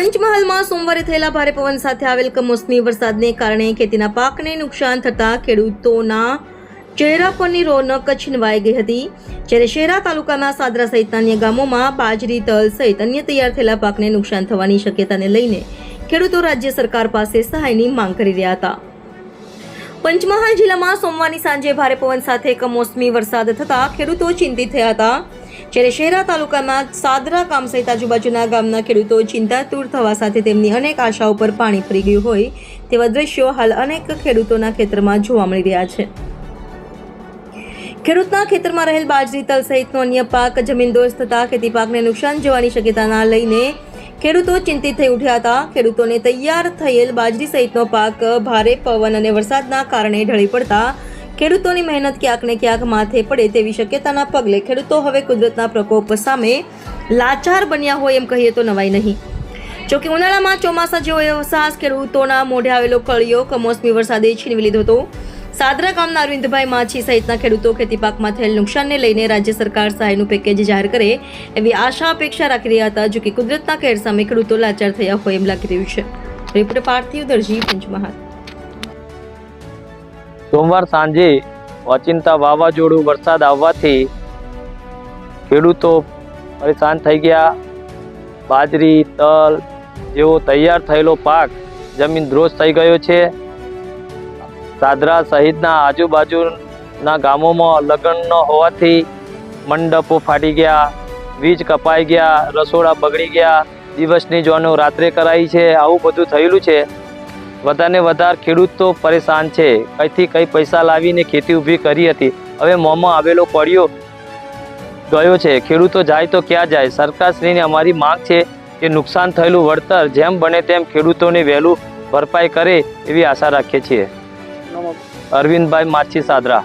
પંચમહાલમાં સોમવારે થયેલા ભારે પવન સાથે આવેલ કમોસમી વરસાદને કારણે ખેતીના પાકને નુકસાન થતા ખેડૂતોના ચહેરા પરની રોનક છીનવાઈ ગઈ હતી. જ્યારે શેરા તાલુકાના સાદરા સહિતના અન્ય ગામોમાં બાજરી, તલ સહિત અન્ય તૈયાર થયેલા પાકને નુકસાન થવાની શક્યતાને લઈને ખેડૂતો રાજ્ય સરકાર પાસે સહાયની માંગ કરી રહ્યા હતા. પંચમહાલ જિલ્લામાં સોમવારની સાંજે ભારે પવન સાથે કમોસમી વરસાદ થતા ખેડૂતો ચિંતિત થયા હતા. જ્યારે શહેરા તાલુકાના સાદરા કામ સહિત આજુબાજુના ગામના ખેડૂતો ચિંતાતુર થવા સાથે તેમની અનેક આશાઓ પર પાણી ફરી ગયું હોય તેવા દ્રશ્યો હાલ અનેક ખેડૂતોના ખેતરમાં જોવા મળી રહ્યા છે. ખેડૂતના ખેતરમાં રહેલ બાજરી, તલ સહિતનો અન્ય પાક જમીનદોસ્ત થતા ખેતી પાકને નુકસાન જવાની શક્યતાના લઈને ખેડૂતો ચિંતિત થઈ ઉઠ્યા હતા. ખેડૂતોને તૈયાર થયેલ બાજરી સહિતનો પાક ભારે પવન અને વરસાદના કારણે ઢળી પડતા ખેડૂતોની મહેનત ક્યાંક ને ક્યાંક માથે પડે તેવી શક્યતાના પગલે ખેડૂતો હવે કુદરતના પ્રકોપ સામે લાચાર બન્યા હોય એમ કહીએ તો નવાઈ નહીં. જોકે ઉનાળામાં ચોમાસા જેવો અહેસાસ ખેડૂતોના મોઢે આવેલો કળિયો કમોસમી વરસાદે છીનવી લીધો હતો. સાદરા ગામના અરવિંદભાઈ માછી સહિતના ખેડૂતો ખેતી પાકમાં થયેલ નુકસાનને લઈને રાજ્ય સરકાર સહાયનું પેકેજ જાહેર કરે એવી આશા અપેક્ષા રાખી રહ્યા હતા જો કે કુદરતના કહેર સામે ખેડૂતો લાચાર થયા હોય એમ લાગી રહ્યું છે. રિપોર્ટ પાર્થિવ દરજી, પંચમહાલ. સોમવાર સાંજે ઓચિંતા વાવાઝોડું વરસાદ આવવાથી ખેડૂતો પરેશાન થઈ ગયા. બાજરી, તલ જેવો તૈયાર થયેલો પાક જમીન ધ્રોસ થઈ ગયો છે. સાદરા સહિતના આજુબાજુના ગામોમાં લગ્ન ન હોવાથી મંડપો ફાટી ગયા, વીજ કપાઈ ગયા, રસોડા બગડી ગયા. દિવસની જોનો રાત્રે કરાઈ છે, આવું બધું થયેલું છે. વધારે વધારે ખેડૂત તો પરેશાન છે. કઈથી કઈ પૈસા લાવીને ખેતી ઊભી કરી હતી. હવે મોંમાં આવેલો પડ્યો ગયો છે. ખેડૂતો જાય તો ક્યાં જાય? સરકારશ્રીની અમારી માંગ છે કે નુકસાન થયેલું વળતર જેમ બને તેમ ખેડૂતોને વહેલું ભરપાઈ કરે એવી આશા રાખીએ છીએ. અરવિંદભાઈ માછી સાદરા.